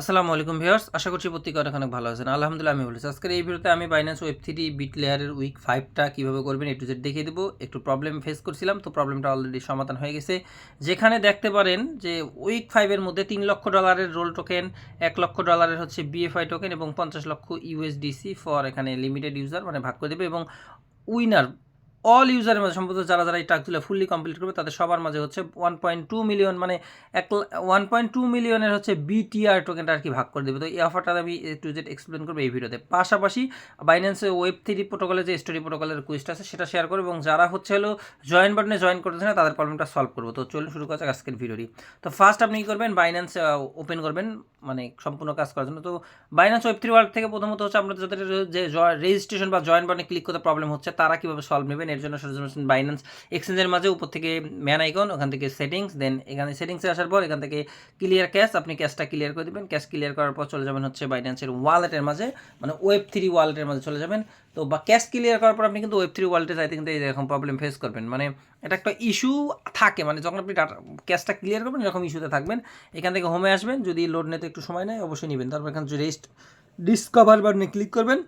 আসসালামু আলাইকুম ভিউয়ার্স, আশা করছি প্রত্যেকে অনেক অনেক ভালো আছেন। আলহামদুলিল্লাহ আমি বলেছি আজকের এই ভিডিওতে আমি বাইন্যান্স ওয়েব থ্রি বিট লেয়ারের উইক ফাইভটা কীভাবে করবেন একটু টু জেড দেখিয়ে দেবো। একটু প্রবলেম ফেস করছিলাম, তো প্রবলেমটা অলরেডি সমাধান হয়ে গেছে। যেখানে দেখতে পারেন যে উইক ফাইভের মধ্যে তিন লক্ষ ডলারের রোল টোকেন এক লক্ষ ডলারের হচ্ছে বিএফআই টোকেন এবং পঞ্চাশ লক্ষ ইউএসডিসি ফর এখানে লিমিটেড ইউজার মানে ভাগ করে দেবে এবং উইনার অল ইউজারের মাঝে সম্ভবত যারা যারা এই টাস্কগুলো ফুললি কমপ্লিট করবে, তাদের সবার মাঝে হচ্ছে ওয়ান পয়েন্ট টু মিলিয়ন মানে এক ওয়ান পয়েন্ট টু মিলিয়নের হচ্ছে বিটিআর টোকেনটা আর কি ভাগ করে দেবে। তো এই অফারটা আমি টু জেড এক্সপ্লেন করব এই ভিডিওতে। পাশাপাশি বাইন্যান্সে ওয়েব থ্রি প্রোটোকলে যে স্টোরি প্রোটোকলের কুইস্ট আছে, সেটা শেয়ার করব এবং যারা হচ্ছে হলো জয়েন বাটনে জয়েন করতেছে না, তাদের প্রবলেমটা সলভ করব। তো চলুন শুরু করা যাক আজকের ভিডিওটি। তো ফার্স্ট আপনি কী করবেন? বাইন্যান্স ওপেন করবেন মানে সম্পূর্ণ কাজ করার জন্য। তো বাইন্যান্স ওয়েব থ্রি ওয়ার্ল্ড থেকে প্রথমত হচ্ছে আপনাদের যাদের যে রেজিস্ট্রেশন বা জয়েন বাটনে ক্লিক করতে প্রবলেম হচ্ছে, তারা কীভাবে সলভ নেবেন এর জন্য সরাসরি বাইন্যান্স এক্সচেঞ্জের মাঝে উপর থেকে ম্যান আইকন ওখান থেকে সেটিংস দেন এখানে সেটিংসে আসার পর এখান থেকে ক্লিয়ার ক্যাশ আপনি ক্যাশটা ক্লিয়ার করে দেবেন। ক্যাশ ক্লিয়ার করার পর চলে যাবেন হচ্ছে বাইন্যান্সের ওয়ালেটের মাঝে মানে ওয়েব থ্রি ওয়ালেটের মাঝে চলে যাবেন। তো বা ক্যাশ ক্লিয়ার করার পর আপনি কিন্তু ওয়েব থ্রি ওয়ালেটে যাইতে কিন্তু এরকম প্রবলেম ফেস করবেন। মানে এটা একটা ইস্যু থাকে মানে যখন আপনি ডাটা ক্যাশটা ক্লিয়ার করবেন, এরকম ইস্যুতে থাকবেন। এখান থেকে হোমে আসবেন, যদি লোড নিতে একটু সময় নেয়, অবশ্যই নেবেন। তারপর এখানে রেস্ট ডিসকভার বাটনে ক্লিক করবেন।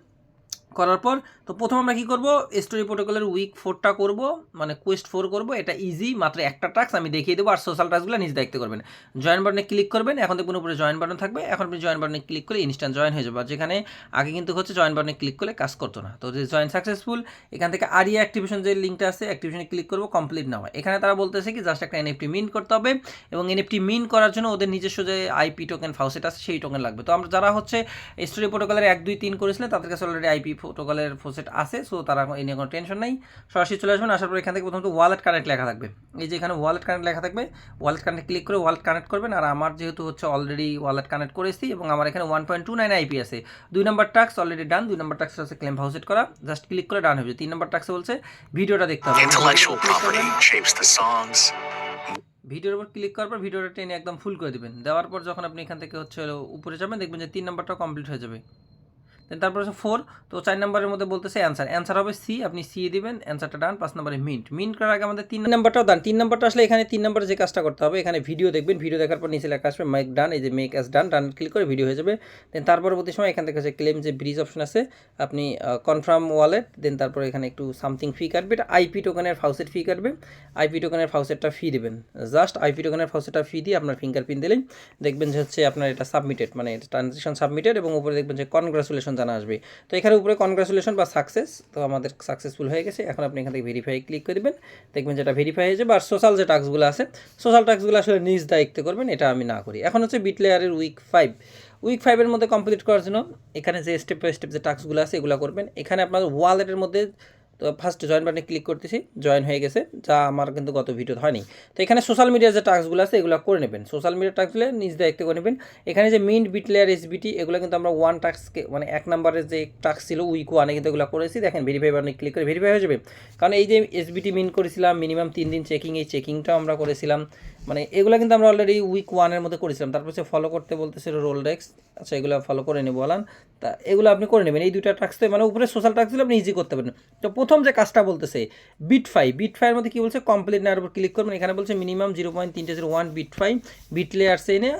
করার পর, তো প্রথম আমরা কী করব? স্টোরি প্রোটোকলের উইক ফোরটা করব মানে কোয়েস্ট ফোর করব। এটা ইজি মাত্র একটা টাস্ক আমি দেখিয়ে দেবো, আর সোশ্যাল টাস্কগুলো নিজ দায়িত্ব করবেন। জয়েন বাটনে ক্লিক করবেন, এখন দেখুন উপরে জয়েন বাটন থাকবে। এখন আপনি জয়েন বাটনে ক্লিক করে ইনস্ট্যান্ট জয়েন হয়ে যাবে। যেখানে আগে কিন্তু হচ্ছে জয়েন বাটনে ক্লিক করলে কাজ করতো না। তো যে জয়েন সাকসেসফুল এখান থেকে আরিয়া অ্যাক্টিভেশন যে লিঙ্কটা আছে অ্যাক্টিভেশনে ক্লিক করব কমপ্লিট না হয় এখানে তারা বলতেছে কি জাস্ট একটা এনএফটি মিন করতে হবে এবং এনএফটি মিন করার জন্য ওদের নিজস্ব যে আইপি টোকেন ফাউসেট আছে, সেই টোকেন লাগবে। তো আমরা যারা হচ্ছে স্টোরি প্রোটোকলের এক, দুই, তিন করেছিলেন তাদের কাছে অলরেডি আইপি প্রোটোকলের ফোসেট আছে সো তারা এই নিয়ে কোনো টেনশন নেই। সরাসরি চলে আসবেন আসার পর এখান থেকে প্রথমত ওয়ালেট কানেক্ট লেখা থাকবে। এই যে এখানে ওয়ালেট কানেক্ট লেখা থাকবে ওয়ালেট কানেক্ট ক্লিক করে ওয়ালেট কানেক্ট করবেন আর আমার যেহেতু হচ্ছে অলরেডি ওয়ালেট কানেক্ট করেছি এবং আমার এখানে one point two nine IP আছে। দুই নম্বর টাক্স অলরেডি ডান দুই নম্বর টাক্স আছে ক্লেম হাউসেট করা জাস্ট ক্লিক করে ডান হবে তিন নম্বর টাক্সে বলছে ভিডিওটা দেখতে হবে। ভিডিওর উপর ক্লিক করার পর ভিডিওটা টেনে একদম ফুল করে দিবেন। দেওয়ার পর যখন আপনি এখান থেকে হচ্ছে উপরে যাবেন দেখবেন যে তিন নম্বরটা কমপ্লিট হয়ে যাবে। দেন তারপর হচ্ছে ফোর তো চার নম্বরের মধ্যে বলতেছে অ্যান্সার অ্যান্সার হবে সি আপনি সি দিবেন অ্যান্সারটা ডান পাঁচ নম্বরে মিন্ট মিন্ট করার আগে আমাদের তিন নম্বরটাও ডান তিন নম্বরটা আসলে এখানে তিন নম্বরে যে কাজটা করতে হবে, এখানে ভিডিও দেখবেন। ভিডিও দেখার পর নিচে লেখা আসবে মেক ডান এই যে make as done done click করে ভিডিও হয়ে যাবে। দেন তার পরবর্তী সময় এখান থেকে হচ্ছে ক্লেম যে ব্রিজ অপশন আছে, আপনি কনফার্ম ওয়ালেট দেন তারপর এখানে একটু সামথিং ফি কাটবে। এটা আইপি টোকেনের ফাউসেট ফি কাটবে। আইপি টোকেনের ফাউসেটটা ফি দেবেন। জাস্ট আইপি টোকেনের ফাউসেটটা ফি দিয়ে আপনার ফিঙ্গারপ্রিন্ট দিলেন দেখবেন যে হচ্ছে আপনার এটা সাবমিটেড মানে ট্রানজেকশন সাবমিটেড এবং উপরে দেখবেন যে কনগ্রাচুলেশন জানা আসবে। তো এখানে উপরে কনগ্রাচুলেশন বা সাকসেস তো আমাদের সাকসেসফুল হয়ে গেছে। এখন আপনি এখান থেকে ভেরিফাই ক্লিক করে দেবেন। দেখবেন যেটা ভেরিফাই হয়ে যাবে সোশ্যাল যে টাস্কগুলো আছে সোশ্যাল টাস্কগুলো আসলে নিজ দায়িত্বে করবেন, এটা আমি না করি। এখন হচ্ছে বিটলেয়ারের উইক ফাইভ উইক ফাইভের মধ্যে কমপ্লিট করার জন্য এখানে যে স্টেপ বাই স্টেপ যে টাস্কগুলো আছে, এগুলো করবেন। এখানে আপনার ওয়ালেটের মধ্যে তো ফার্স্ট জয়েন বাটনে ক্লিক করতেছি জয়েন হয়ে গেছে, যা আমার কিন্তু গত ভিডিওতে হয়নি। তো এখানে সোশ্যাল মিডিয়ার যে টাস্কগুলো আছে, এগুলো করে নেবেন। সোশ্যাল মিডিয়ার টাস্কগুলো নিজ দায়িত্ব করে নেবেন। এখানে যে মিন্ট বিট লেয়ার এসবিটি এগুলো কিন্তু আমরা ওয়ান টাস্ককে মানে এক নম্বরের যে টাস্ক ছিল উইক ওয়ানে কিন্তু এগুলো করেছি। দেখেন ভেরিফাই বাটনে ক্লিক করে ভেরিফাই হয়ে যাবে। কারণ এই যে এস এসবিটি মিন্ট করেছিলাম মিনিমাম তিন দিন চেকিং এই চেকিংটাও আমরা করেছিলাম। মানে এগুলো কিন্তু আমরা অলরেডি উইক ওয়ানের মধ্যে করেছিলাম। তারপর হচ্ছে ফলো করতে বলতেছিল রোল ডেক্স আচ্ছা এগুলো ফলো করে নেব, বলান। তা এগুলো আপনি করে নেবেন। এই দুইটা টাস্ক তো মানে উপরে সোশ্যাল টাস্কগুলো আপনি ইজি করতে পারেন। তো প্রথম যে কাজটা বলতেছে বিট ফাই বিট ফাইয়ের মধ্যে কী বলছে? কমপ্লিট নেওয়ার উপর ক্লিক করবেন। এখানে বলছে মিনিমাম জিরো পয়েন্ট তিনটে zero one bit phi bit লেয়ার্সে এনে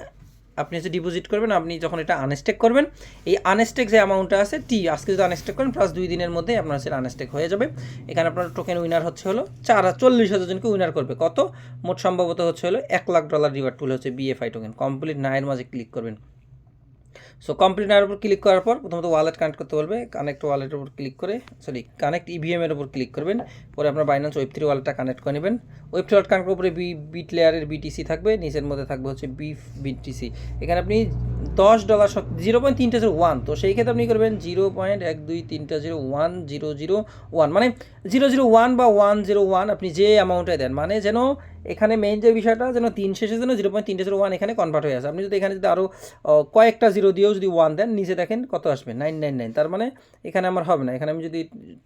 আপনি হচ্ছে ডিপোজিট করবেন, আপনি যখন এটা আনস্টেক করবেন, এই আনস্টেক যে অ্যামাউন্টটা আছে টি আজকে যদি আনস্টেক করেন প্লাস দুই দিনের মধ্যে আপনার হচ্ছে আনস্টেক হয়ে যাবে। এখানে আপনার টোকেন উইনার হচ্ছে হলো চার চল্লিশ হাজার জনকে উইনার করবে। কত? মোট সম্ভবত হচ্ছে হলো এক লাখ ডলার রিওয়ার্ড টুল হচ্ছে বিএফআই টোকেন কমপ্লিট নাইয়ের মাঝে ক্লিক করবেন। সো কমপ্লিট নেওয়ার উপর ক্লিক করার পর প্রথমত ওয়ালেট কানেক্ট করতে বলবে কানেক্ট ওয়ালেটের উপর ক্লিক করে সরি কানেক্ট ইভিএম এর উপর ক্লিক করবেন, পরে আপনার বাইন্যান্স ওয়েব থ্রি ওয়ালেটটা কানেক্ট করে নেবেন। ওয়েব থ্রি ওয়ালেট কানেক্ট উপরে বি বিট লেয়ারের বিটিসি থাকবে, নিচের মধ্যে থাকবে হচ্ছে বিফ বিটিসি এখানে আপনি দশ ডলার জিরো পয়েন্ট তিনটা জিরো ওয়ান তো সেই ক্ষেত্রে আপনি করবেন জিরো পয়েন্ট এক দুই তিনটা zero one zero zero one মানে জিরো জিরো ওয়ান বা ওয়ান জিরো ওয়ান আপনি যে অ্যামাউন্টে দেন মানে যেন এখানে মেইন যে বিষয়টা, যেন তিন শেষে যেন জিরো পয়েন্ট তিনটে জিরো ওয়ান এখানে কনভার্ট হয়ে আসে। আপনি যদি এখানে যদি আরও কয়েকটা জিরো দিয়েও যদি ওয়ান দেন, নিচে দেখেন কত আসবে? নাইন নাইন নাইন তার মানে এখানে আমার হবে না। এখানে আমি যদি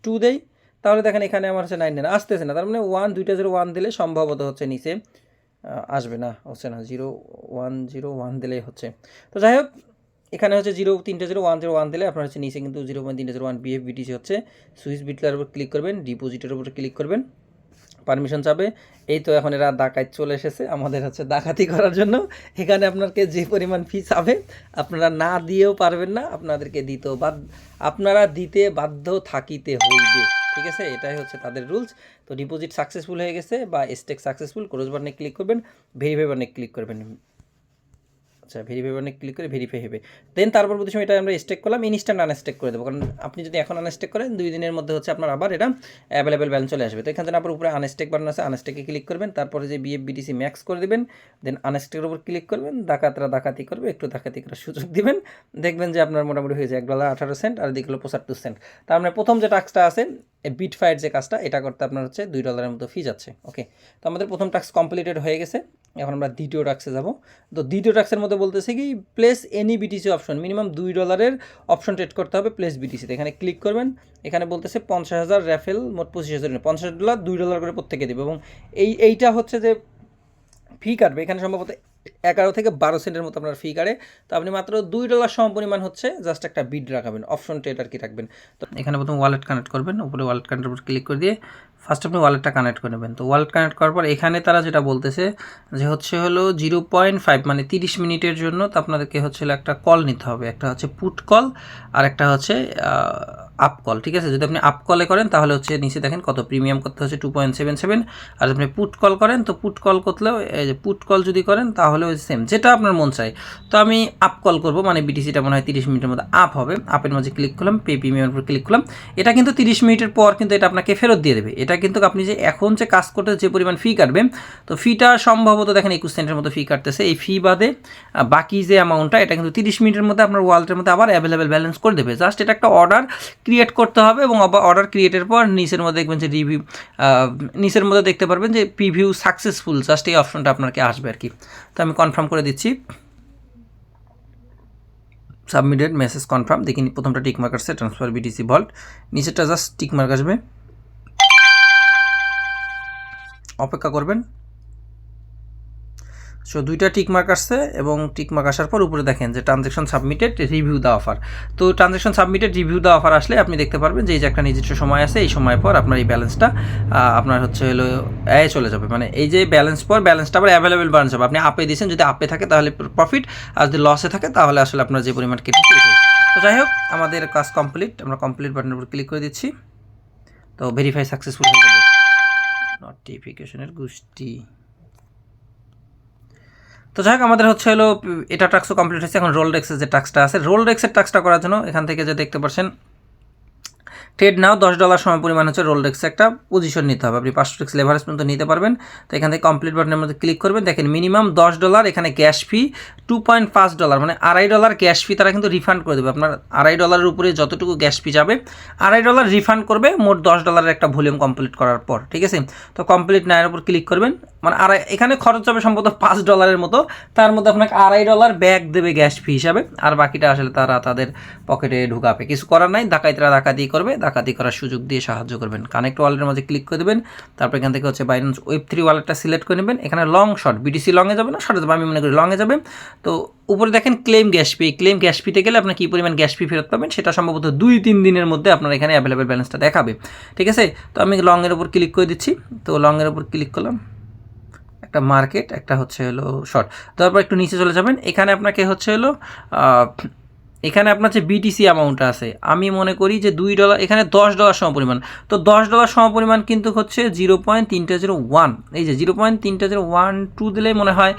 টু দেই, তাহলে দেখেন এখানে আমার হচ্ছে নাইন নাইন আসতেছে না। তার মানে ওয়ান দুইটা জিরো ওয়ান দিলে সম্ভবত হচ্ছে নিচে আসবে না। হচ্ছে না। জিরো ওয়ান জিরো ওয়ান দিলেই হচ্ছে। তো যাই হোক, এখানে হচ্ছে জিরো তিনটে জিরো ওয়ান জিরো ওয়ান দিলে আপনার হচ্ছে নিচে কিন্তু জিরো পয়েন্ট তিনটে জিরো ওয়ান বিএফ বিটিসি হচ্ছে। সুইচ বিটলার উপর ক্লিক করবেন ডিপোজিটের উপর ক্লিক করবেন। পারমিশন চাবে। এই তো এখন এরা ডাকাইত চলে এসেছে আমাদের হচ্ছে ডাকাতি করার জন্য। এখানে আপনাকে যে পরিমাণ ফি চাবে, আপনারা না দিয়েও পারবেন না, আপনাদেরকে দিতেও বাদ আপনারা দিতে বাধ্য থাকিতে হইবে। ঠিক আছে? এটাই হচ্ছে তাদের রুলস তো ডিপোজিট সাকসেসফুল হয়ে গেছে বা স্টেক সাকসেসফুল ক্রোজ বাটনে ক্লিক করবেন ভেরিফাই ক্লিক করবেন। আচ্ছা ভেরিফাই বাটনে ক্লিক করে ভেরিফাই হবে। দেন তারপর প্রতি সময় এটা আমরা স্টেক করলাম ইনস্ট্যান্ট আনস্টেক করে দেবো। কারণ আপনি যদি এখন আনস্টেক করেন, দুই দিনের মধ্যে হচ্ছে আপনার আবার এটা অ্যাভেলেবেল ব্যালেন্স চলে আসবে। তো এখান থেকে আপনার উপরে আনস্টেক বাটন আছে আনস্টেকে ক্লিক করবেন, তারপরে যে বিএফ বিটিসি ম্যাক্স করে দেবেন দেন আনস্টেকের উপর ক্লিক করবেন, ডাকাতরা ডাকাতি করবে, একটু ডাকাতি করার সুযোগ দিবেন। দেখবেন যে আপনার মোটামুটি হয়ে যায় এক ডলার আঠারো সেন্ট আর দিকে হলো পঁচাত্তর সেন্ট তার মানে প্রথম যে টাস্কটা আছে বিট ফায়ার যে কাজটা, এটা করতে আপনার হচ্ছে দুই ডলারের মতো ফি যাচ্ছে ওকে তো আমাদের প্রথম টাস্ক কমপ্লিটেড হয়ে গেছে। এখন আমরা দ্বিতীয় টাক্সে যাব। তো দ্বিতীয় টাক্সের মধ্যে বলতেছে কি place any BTC option minimum দুই ডলারের অপশন ট্রেড করতে হবে প্লেস বিটিসিতে এখানে ক্লিক করবেন, এখানে বলতেছে পঞ্চাশ হাজার র্যাফেল মোট পঁচিশ হাজার পঞ্চাশ ডলার দুই ডলার করে প্রত্যেকে দেবে এবং এই, এইটা হচ্ছে যে ফি কাটবে। এখানে সম্ভবত এগারো থেকে বারো সেন্টের মতো আপনার ফি কাটে। তো আপনি মাত্র দুই ডলার সম পরিমাণ হচ্ছে জাস্ট একটা বিড রাখাবেন অপশন ট্রেড আর কি রাখবেন। তো এখানে প্রথম ওয়ালেট কানেক্ট করবেন, উপরে ওয়ালেট কানেক্টের উপর ক্লিক করে দিয়ে ফার্স্ট আপনি ওয়ালেটটা কানেক্ট করে নেবেন। তো ওয়ালেট কানেক্ট করার পর এখানে তারা যেটা বলতেছে যে হচ্ছে হলো জিরো পয়েন্ট ফাইভ মানে তিরিশ মিনিটের জন্য তো আপনাদেরকে হচ্ছে একটা কল নিতে হবে। একটা হচ্ছে পুট কল আর একটা হচ্ছে আপ কল ঠিক আছে? যদি আপনি আপ কলে করেন, তাহলে হচ্ছে নিচে দেখেন কত প্রিমিয়াম করতে হচ্ছে টু পয়েন্ট সেভেন সেভেন আর আপনি পুট কল করেন, তো পুট কল করলেও পুট কল যদি করেন, তাহলে ওই সেম যেটা আপনার মন চায়। তো আমি আপ কল করব মানে বিটিসিটা মনে হয় তিরিশ মিনিটের মধ্যে আপ হবে। আপের মাঝে ক্লিক করলাম পে প্রিমিয়ামের উপর ক্লিক করলাম। এটা কিন্তু তিরিশ মিনিটের পর কিন্তু এটা আপনাকে ফেরত দিয়ে দেবে। এটা কিন্তু আপনি যে এখন যে কাজ করতে যে পরিমাণ ফি কাটবেন তো ফিটা সম্ভবত দেখেন একুশ সেন্টের মতো ফি কাটতেছে। এই ফি বাদে বাকি যে অ্যামাউন্টটা এটা কিন্তু তিরিশ মিনিটের মধ্যে আপনার ওয়ালেটের মধ্যে আবার অ্যাভেলেবেল ব্যালেন্স করে দেবে। জাস্ট এটা একটা অর্ডার ক্রিয়েট করতে হবে এবং অর্ডার ক্রিয়েটের পর নিচের মধ্যে দেখবেন যে রিভিউ নিচের মধ্যে দেখতে পারবেন যে প্রিভিউ সাকসেসফুল জাস্ট এই অপশনটা আপনাকে আসবে আর কি। তো আমি কনফার্ম করে দিচ্ছি। সাবমিটেড মেসেজ কনফার্ম দেখি প্রথমটা টিক মার্ক আসছে ট্রান্সফার বিটিসি ভল্ট নিচেরটা জাস্ট টিক মার্ক আসবে। অপেক্ষা করবেন। সো দুইটা টিক মার্ক আসছে এবং টিক মার্ক আসার পর উপরে দেখেন যে transaction submitted review the offer তো transaction submitted review the offer আসলে আপনি দেখতে পারবেন যে এই যে একটা নির্দিষ্ট সময় আছে, এই সময় পর আপনার এই ব্যালেন্সটা আপনার হচ্ছে হলো, এ চলে যাবে। মানে এই যে ব্যালেন্স পর ব্যালেন্সটা আবার অ্যাভেলেবেল ব্যালেন্স হবে। আপনি আপে দিয়েছেন, যদি আপে থাকে তাহলে প্রফিট আর যদি লসে থাকে তাহলে আসলে আপনার যে পরিমাণ এটাই। তো যাই হোক, আমাদের কাজ কমপ্লিট আমরা কমপ্লিট বাটনের উপর ক্লিক করে দিচ্ছি। তো ভেরিফাই সাকসেসফুল হয়ে যাবে নোটিফিকেশনের গোষ্ঠী। তো যাই হোক, আমাদের হচ্ছে হলো, এটা টাস্কও কমপ্লিট হয়েছে। এখন রোল ডেক্সের যে টাক্সটা আছে রোল ডেক্সের টাক্সটা করার জন্য এখান থেকে যে দেখতে পাচ্ছেন ট্রেড নাও, দশ ডলার সময় পরিমাণ হচ্ছে রোল ডেক্সে একটা পজিশন নিতে হবে। আপনি পাঁচশো টেক্স লেভারেজ পর্যন্ত নিতে পারবেন। তো এখান থেকে কমপ্লিট বাটনের মধ্যে ক্লিক করবেন। দেখেন মিনিমাম দশ ডলার এখানে গ্যাস ফি টু পয়েন্ট পাঁচ ডলার মানে আড়াই ডলার গ্যাস ফি তারা কিন্তু রিফান্ড করে দেবে। আপনার আড়াই ডলারের উপরে যতটুকু গ্যাস ফি যাবে, আড়াই ডলার রিফান্ড করবে মোট দশ ডলারের একটা ভলিউম কমপ্লিট করার পর, ঠিক আছে? তো কমপ্লিট নাইনের উপর ক্লিক করবেন। মানে আড়াই, এখানে খরচ হবে সম্ভবত পাঁচ ডলারের মতো। তার মধ্যে আপনাকে আড়াই ডলার ব্যাগ দেবে গ্যাস ফি হিসাবে। আর বাকিটা আসলে তারা তাদের পকেটে ঢুকাবে। কিছু করার নাই, ডাকাইতরা ডাকাতি করবে ডাকাতি করার সুযোগ দিয়ে সাহায্য করবেন। কানেক্ট ওয়ালেটের মধ্যে ক্লিক করে দেবেন, তারপর এখান থেকে হচ্ছে বাইন্যান্স ওয়েব থ্রি ওয়ালেটটা সিলেক্ট করে নেবেন। এখানে লং শর্ট বিটিসি লংয়ে যাবে না শর্টে যাবে, আমি মনে করি লংয়ে যাবে। তো উপরে দেখেন claim gas fee claim gas ফিতে গেলে আপনার কী পরিমাণ গ্যাস ফি ফেরত পাবেন সেটা সম্ভবত দুই তিন দিনের মধ্যে আপনার এখানে অ্যাভেলেবেল ব্যালেন্সটা দেখাবে। ঠিক আছে? তো আমি লংয়ের উপর ক্লিক করে দিচ্ছি। তো লংয়ের উপর ক্লিক করলাম। একটা মার্কেট একটা হচ্ছে হলো শর্ট তারপর একটু নিচে চলে যাবেন। এখানে আপনাকে হচ্ছে হলো এখানে আপনার যে বিটিসি অ্যামাউন্টটা আছে, আমি মনে করি যে দুই ডলার এখানে দশ ডলার সম পরিমাণ। তো দশ ডলার সম পরিমাণ কিন্তু হচ্ছে জিরো পয়েন্ট তিনটা জিরো ওয়ান এই যে জিরো পয়েন্ট তিনটা জিরো ওয়ান টু দিলে মনে হয়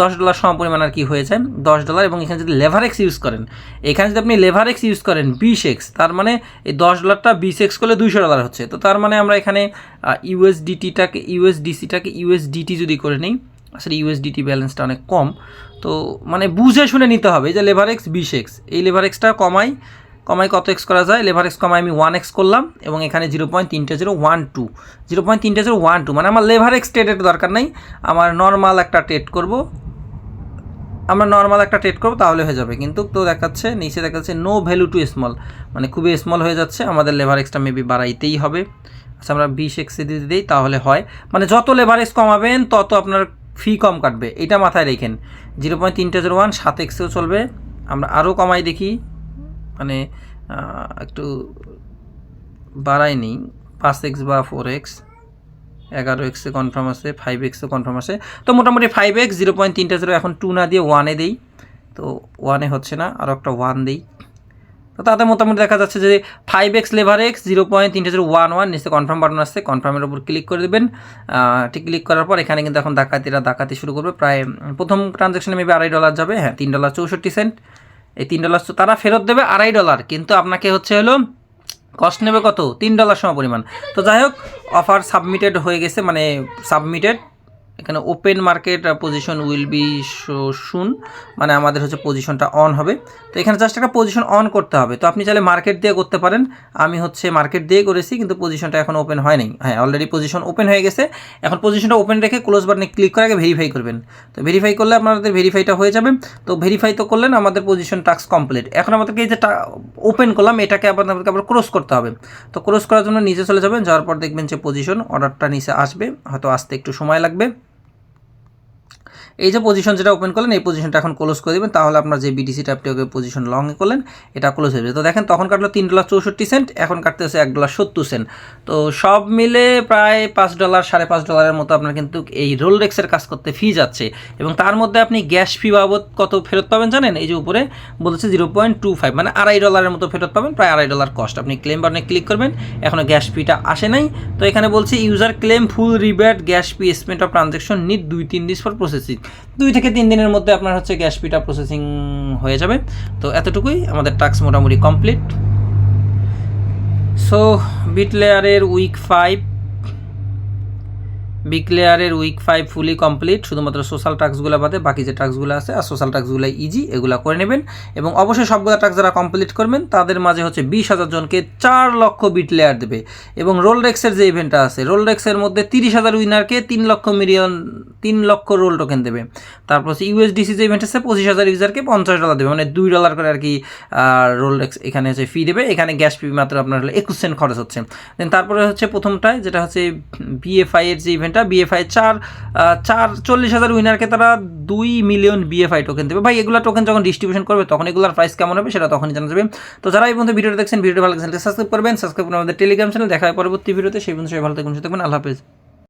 দশ ডলার সম পরিমাণ আর কি হয়ে যায়, দশ ডলার এবং এখানে যদি লেভারেক্স ইউজ করেন, এখানে যদি আপনি লেভারেক্স ইউজ করেন বিশ এক্স তার মানে এই দশ ডলারটা বিশ এক্স করলে দুইশো ডলার হচ্ছে। তো তার মানে আমরা এখানে ইউএসডিটিটাকে ইউএসডিসিটাকে ইউএসডিটি যদি করে নিই আসলে ইউএসডিটি ব্যালেন্সটা অনেক কম। তো মানে বুঝে শুনে নিতে হবে যে লেভার এক্স বিশ এক্স এই লেভার এক্সটা কমাই কমাই কত এক্স করা যায়? লেভার এক্স কমাই আমি ওয়ান এক্স করলাম এবং এখানে জিরো পয়েন্ট তিনটে zero one two zero point তিনটে জিরো ওয়ান টু মানে আমার লেভার এক্স ট্রেডের দরকার নেই। আমার নর্মাল একটা ট্রেড করব। আমরা নর্মাল একটা ট্রেড করব, তাহলে হয়ে যাবে। কিন্তু তো দেখাচ্ছে, নিচে দেখাচ্ছে নো ভ্যালু টু স্মল মানে খুবই স্মল হয়ে যাচ্ছে। আমাদের লেভার এক্সটা মেবি বাড়াইতেই হবে। আচ্ছা আমরা বিশ এক্সে দিয়ে দিই, তাহলে হয়। মানে যত লেভারেজ কমাবেন, তত আপনার ফি কম কাটবে, এটা মাথায় রেখেন। জিরো পয়েন্ট তিনটে জিরো ওয়ান, সাত এক্সেও চলবে। আমরা আরও কমাই দেখি মানে একটু বাড়াই নিই। পাঁচ এক্স বা ফোর এক্স, এগারো এক্সে কনফার্ম আছে ফাইভ এক্সে কনফার্ম আছে। তো মোটামুটি ফাইভ এক্স, জিরো পয়েন্ট তিনটা জিরো, এখন টু না দিয়ে ওয়ানে দেই। তো ওয়ানে হচ্ছে না, আরও একটা ওয়ান দিই। তাতে মোটামুটি দেখা যাচ্ছে যে five X lever X zero point তিনটে জিরো ওয়ান ওয়ান নিচে কনফার্ম বাটন আসছে কনফার্মের উপর ক্লিক করে দেবেন। ঠিক ক্লিক করার পর এখানে কিন্তু এখন ডাকাতিরা ডাকাতি শুরু করবে। প্রায় প্রথম ট্রানজ্যাকশনে মেবি আড়াই ডলার যাবে হ্যাঁ তিন ডলার চৌষট্টি সেন্ট এই তিন ডলার তারা ফেরত দেবে আড়াই ডলার কিন্তু আপনাকে হচ্ছে হলো কস্ট নেবে কত? তিন ডলার সম পরিমাণ তো যাই হোক অফার সাবমিটেড হয়ে গেছে মানে সাবমিটেড এখানে open market position will be shown মানে আমাদের হচ্ছে পজিশনটা অন হবে। তো এখানে জাস্ট একটা পজিশন অন করতে হবে। তো আপনি চাইলে মার্কেট দিয়ে করতে পারেন। আমি হচ্ছে মার্কেট দিয়ে করেছি, কিন্তু পজিশনটা এখন ওপেন হয় নাই হ্যাঁ অলরেডি পজিশন ওপেন হয়ে গেছে। এখন পজিশনটা ওপেন রেখে ক্লোজ বাটনে ক্লিক করে আগে ভেরিফাই করবেন। তো ভেরিফাই করলে আপনাদের ভেরিফাইটা হয়ে যাবে। তো ভেরিফাই তো করলেন, আমাদের পজিশন টাস্ক কমপ্লিট এখন আমাদেরকে এই যে ওপেন করলাম, এটাকে আপনাদেরকে আবার ক্রস করতে হবে। তো ক্রস করার জন্য নিচে চলে যাবেন, যাওয়ার পর দেখবেন যে পজিশন অর্ডারটা নিচে আসবে। হয়তো আসতে একটু সময় লাগবে। এই যে পজিশন যেটা ওপেন করলেন, এই পজিশনটা এখন ক্লোজ করে দেবেন। তাহলে আপনার যে বিটিসি ট্যাপটিকে পজিশন লংয়ে করলেন, এটা ক্লোজ হয়ে যাবে। তো দেখেন, তখন কাটলো তিন ডলার চৌষট্টি সেন্ট, এখন কাটতে হচ্ছে এক ডলার সত্তর সেন্ট। তো সব মিলে প্রায় পাঁচ ডলার, সাড়ে পাঁচ ডলারের মতো আপনার কিন্তু এই রোল রেক্সের কাজ করতে ফি যাচ্ছে। এবং তার মধ্যে আপনি গ্যাস ফি বাবদ কত ফেরত পাবেন জানেন? এই যে উপরে বলেছে জিরো পয়েন্ট টু ফাইভ মানে আড়াই ডলারের মতো ফেরত পাবেন, প্রায় আড়াই ডলার কস্ট আপনি ক্লেম বাটনে ক্লিক করবেন এখনও গ্যাস ফিটা আসে নাই। তো এখানে বলছে user claim full rebate gas fee spent of transaction net দুই, তিন দিস ফর প্রসেসিং দুই থেকে তিন দিনের মধ্যে আপনার হচ্ছে গ্যাস পিটা প্রসেসিং হয়ে যাবে। তো এতটুকুই আমাদের টাস্ক মোটামুটি কমপ্লিট। সো বিট লেয়ারের উইক ফাইভ বিগ লেয়ারের উইক ফাইভ ফুলি কমপ্লিট শুধুমাত্র সোশ্যাল টাস্কগুলো বাদে বাকি যে টাস্কগুলো আছে আর সোশ্যাল টাস্কগুলো ইজি এগুলো করে নেবেন। এবং অবশ্যই সবগুলো টাস্ক যারা কমপ্লিট করবেন, তাদের মাঝে হচ্ছে বিশ হাজার জনকে চার লক্ষ বিট লেয়ার দেবে। এবং রোল রেক্সের যে ইভেন্টটা আছে রোল রেক্সের মধ্যে তিরিশ হাজার উইনারকে তিন লক্ষ মিলিয়ন তিন লক্ষ রোল টোকেন দেবে। তারপর হচ্ছে ইউএসডিসি যে ইভেন্ট আছে, পঁচিশ হাজার ইউজারকে পঞ্চাশ ডলার দেবে। মানে দুই ডলার করে আর কি রোল রেক্স এখানে হচ্ছে ফি দেবে। এখানে গ্যাস ফি মাত্র আপনার হলো একুশ সেন্ট খরচ হচ্ছে। দেন তারপরে হচ্ছে প্রথমটায়, যেটা হচ্ছে বিএফআই এর যে ইভেন্টটা বিএফআই চার চার চল্লিশ হাজার উইনারকে তারা দুই মিলিয়ন বিএফআই টোকেন দেবে। ভাই, এগুলো টোকেন যখন ডিস্ট্রিবিউশন করবে, তখন এগুলোর প্রাইস কেমন হবে সেটা তখনই জানা যাবে। তো যারা এই বন্ধু ভিডিওটা দেখছেন ভিডিও ভালো লাগছে সাবস্ক্রাইব করবেন সাবস্ক্রাইব করবেন আমাদের টেলিগ্রাম চ্যানেল দেখা হয় পরবর্তী ভিডিওতে। সেই বন্ধু সবাই ভালো থাকবেন আল্লাহ হাফেজ।